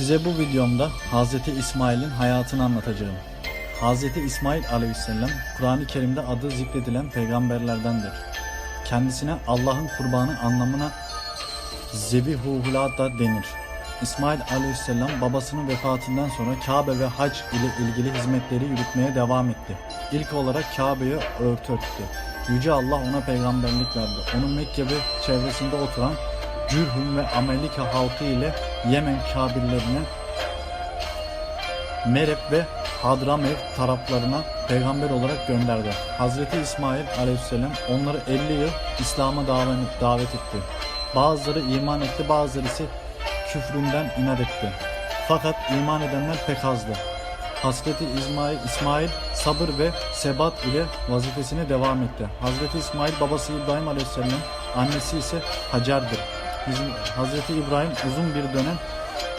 Size bu videomda Hz. İsmail'in hayatını anlatacağım. Hz. İsmail aleyhisselam Kur'an-ı Kerim'de adı zikredilen peygamberlerdendir. Kendisine Allah'ın kurbanı anlamına Zebihuhullah da denir. İsmail aleyhisselam babasının vefatından sonra Kabe ve hac ile ilgili hizmetleri yürütmeye devam etti. İlk olarak Kabe'ye örtü örttü. Yüce Allah ona peygamberlik verdi. Onun Mekke ve çevresinde oturan Cürhüm ve Amelike halkı ile Yemen kabillerine Mereb ve Hadramev taraflarına peygamber olarak gönderdi. Hazreti İsmail aleyhisselam onları 50 yıl İslam'a davet etti. Bazıları iman etti, bazıları ise küfründen inat etti. Fakat iman edenler pek azdı. Hazreti İsmail, İsmail sabır ve sebat ile vazifesine devam etti. Hazreti İsmail babası İbrahim Aleyhisselam, annesi ise Hacer'dir. Bizim Hazreti İbrahim uzun bir dönem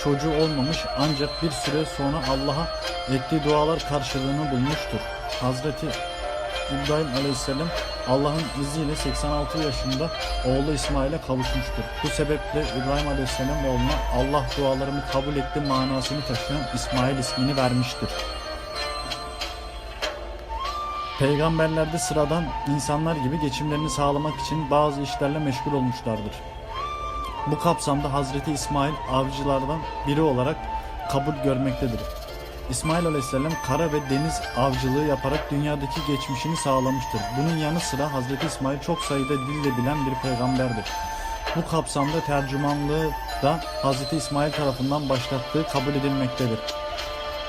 çocuğu olmamış ancak bir süre sonra Allah'a ettiği dualar karşılığını bulmuştur. Hazreti İbrahim Aleyhisselam Allah'ın izniyle 86 yaşında oğlu İsmail'e kavuşmuştur. Bu sebeple İbrahim Aleyhisselam oğluna Allah dualarımı kabul etti manasını taşıyan İsmail ismini vermiştir. Peygamberler de sıradan insanlar gibi geçimlerini sağlamak için bazı işlerle meşgul olmuşlardır. Bu kapsamda Hazreti İsmail avcılardan biri olarak kabul görmektedir. İsmail Aleyhisselam kara ve deniz avcılığı yaparak dünyadaki geçmişini sağlamıştır. Bunun yanı sıra Hazreti İsmail çok sayıda dil de bilen bir peygamberdir. Bu kapsamda tercümanlığı da Hazreti İsmail tarafından başlattığı kabul edilmektedir.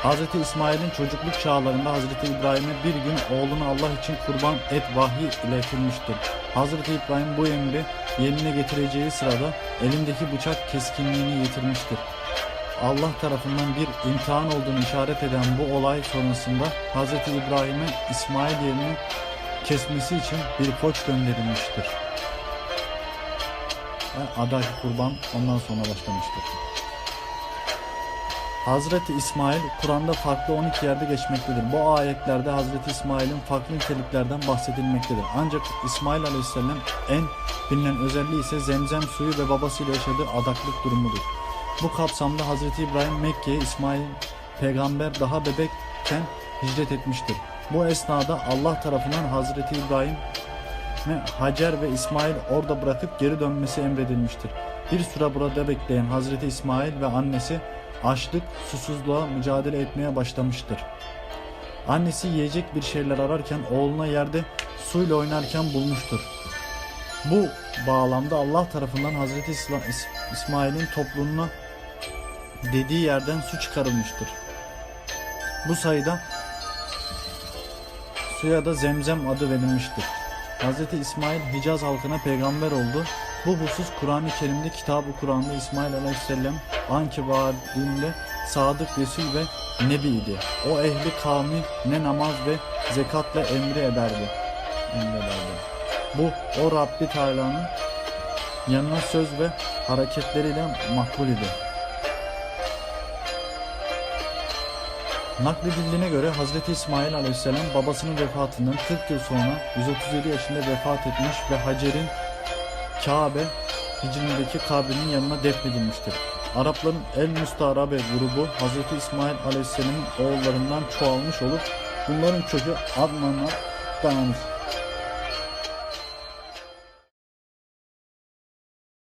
Hazreti İsmail'in çocukluk çağlarında Hazreti İbrahim'e bir gün oğlunu Allah için kurban et vahiy iletilmiştir. Hazreti İbrahim bu emri yerine getireceği sırada elindeki bıçak keskinliğini yitirmiştir. Allah tarafından bir imtihan olduğunu işaret eden bu olay sonrasında Hazreti İbrahim'e İsmail yerini kesmesi için bir koç gönderilmiştir. Ve kurban ondan sonra başlamıştır. Hazreti İsmail Kur'an'da farklı 12 yerde geçmektedir. Bu ayetlerde Hazreti İsmail'in farklı niteliklerden bahsedilmektedir. Ancak İsmail Aleyhisselam en bilinen özelliği ise zemzem suyu ve babasıyla yaşadığı adaklık durumudur. Bu kapsamda Hazreti İbrahim Mekke'ye İsmail peygamber daha bebekken hicret etmiştir. Bu esnada Allah tarafından Hazreti İbrahim Hacer ve İsmail orada bırakıp geri dönmesi emredilmiştir. Bir süre burada bekleyen Hazreti İsmail ve annesi açlık, susuzluğa mücadele etmeye başlamıştır. Annesi yiyecek bir şeyler ararken oğluna yerde suyla oynarken bulmuştur. Bu bağlamda Allah tarafından Hazreti İsmail'in toplumuna dediği yerden su çıkarılmıştır. Bu sayıda suya da zemzem adı verilmiştir. Hz. İsmail Hicaz halkına peygamber oldu. Bu husus Kur'an-ı Kerim'de Kitab-ı Kur'an'da İsmail Aleyhisselam anki sadık Resul ve Nebi'ydi. O ehli kavmi ne namaz ve zekatla emri ederdi. Emrederdi. Bu o Rabbi Teala'nın yanına söz ve hareketleriyle makbul idi. Nakledildiğine göre Hazreti İsmail Aleyhisselam babasının vefatından 40 yıl sonra 137 yaşında vefat etmiş ve Hacer'in Kabe Hicri'ndeki kabrinin yanına defnedilmiştir. Arapların El Mustarabe grubu Hazreti İsmail Aleyhisselam'ın oğullarından çoğalmış olup bunların çocuğu Adnan'a dayanır.